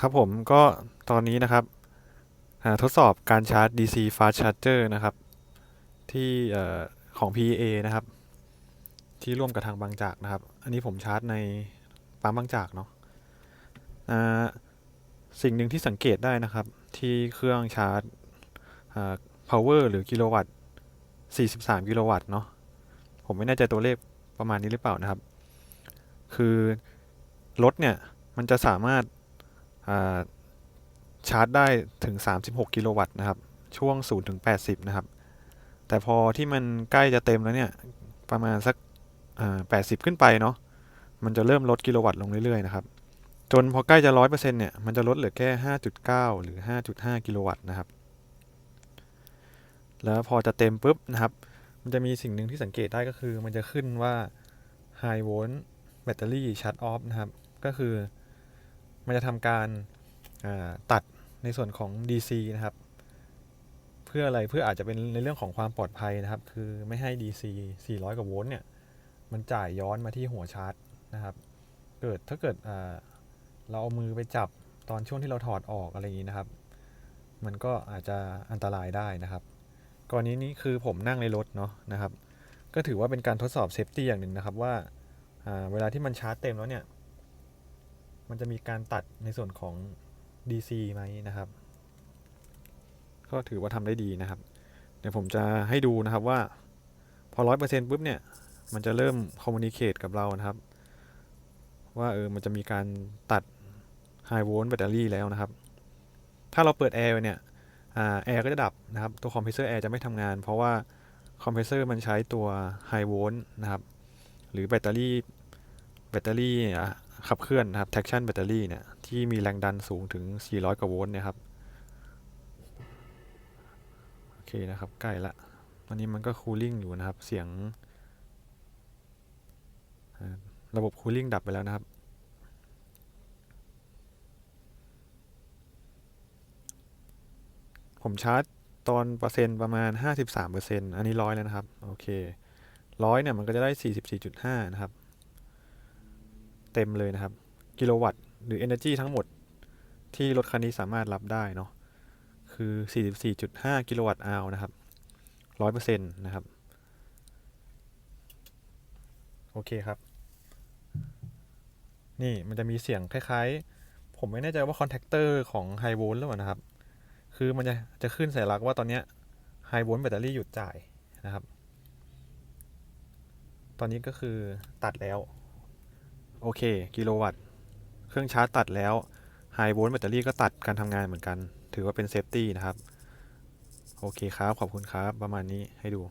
ครับผมก็ตอนนี้นะครับทดสอบการชาร์จ DC Fast Charger นะครับ ที่ของ PA นะครับ ที่ร่วมกับทางบางจากนะครับ อันนี้ผมชาร์จในปั๊มบางจากเนาะสิ่งหนึ่งที่สังเกตได้นะครับ ที่เครื่องชาร์จ power หรือกิโลวัตต์43 กิโลวัตต์เนาะผมไม่แน่ใจตัวเลขประมาณนี้หรือเปล่านะครับ คือรถเนี่ย มันจะสามารถ ชาร์จได้ถึง 36 กิโลวัตต์นะครับ ช่วง 0 ถึง 80 นะครับ แต่พอที่มันใกล้จะเต็มแล้วเนี่ย ประมาณสัก 80 ขึ้นไปเนาะ มันจะเริ่มลดกิโลวัตต์ลงเรื่อยๆนะครับ จนพอใกล้จะ 100%เนี่ย มันจะลดเหลือแค่ 5.9 หรือ 5.5 กิโลวัตต์นะครับ แล้วพอจะเต็มปุ๊บนะครับ มันจะมีสิ่งหนึ่งที่สังเกตได้ก็คือ มันจะขึ้นว่า High Volt Battery Shut Off นะครับ ก็คือ มันจะทำการตัดในส่วนของ DC นะครับ เพื่ออะไรเพื่ออาจจะเป็นในเรื่องของความปลอดภัยนะครับ คือไม่ให้ DC 400 กว่าโวลต์เนี่ย มันจ่ายย้อนมาที่หัวชาร์จนะครับ เกิดถ้าเกิดเราเอามือไปจับตอนช่วงที่เราถอดออกอะไรอย่างนี้นะครับ มันก็อาจจะอันตรายได้นะครับกรณีนี้คือผมนั่งในรถเนาะนะครับ ก็ถือว่าเป็นการทดสอบเซฟตี้อย่างหนึ่งนะครับว่าเวลาที่มันชาร์จเต็มแล้วเนี่ย มันจะมีการตัดในส่วนของ DC ไหมนะครับ ก็ถือว่าทำได้ดีนะครับ เดี๋ยวผมจะให้ดูนะครับว่า พอร้อยเปอร์เซ็นต์ปุ๊บเนี่ย มันจะเริ่มคอมมูนิเคตกับเรานะครับ ว่าเออมันจะมีการตัดไฮโวลต์แบตเตอรี่แล้วนะครับ ถ้าเราเปิดแอร์เนี่ยแอร์ก็จะดับนะครับ ตัวคอมเพรสเซอร์แอร์จะไม่ทำงาน เพราะว่าคอมเพรสเซอร์มันใช้ตัวไฮโวลต์นะครับ หรือแบตเตอรี่แบตเตอรี่อะ ขับเคลื่อนนะครับ traction แบตเตอรี่เนี่ยที่มีแรงดันสูงถึง 400 กว่าโวลต์เนี่ยครับ โอเคนะครับ ใกล้ละตอนนี้มันก็คูลิ่งอยู่นะครับ เสียง ระบบคูลิ่งดับไปแล้วนะครับ ผมชาร์จตอนเปอร์เซ็นต์ประมาณ 53เปอร์เซ็นต์อันนี้ร้อยแล้วนะครับ โอเคร้อยเนี่ยมันก็จะได้ 44.5 นะครับ เต็มเลยนะครับ กิโลวัตต์หรือ Energy ทั้งหมดที่รถคันนี้สามารถรับได้เนาะคือ 44.5 กิโลวัตต์อาวนะครับ 100%นะครับ โอเคครับ นี่มันจะมีเสียงคล้ายๆ ผมไม่แน่ใจว่าคอนแทคเตอร์ของไฮโวลต์หรือเปล่านะครับ คือมันจะจะขึ้นสัญลักษณ์ว่าตอนนี้ไฮโวลต์แบตเตอรี่หยุดจ่ายนะครับ ตอนนี้ก็คือตัดแล้ว โอเค กิโลวัตต์ เครื่องชาร์จตัดแล้วไฮโวลต์แบตเตอรี่ก็ตัดการทำงานเหมือนกัน ถือว่าเป็นเซฟตี้นะครับ โอเคครับ ขอบคุณครับ ประมาณนี้ให้ดู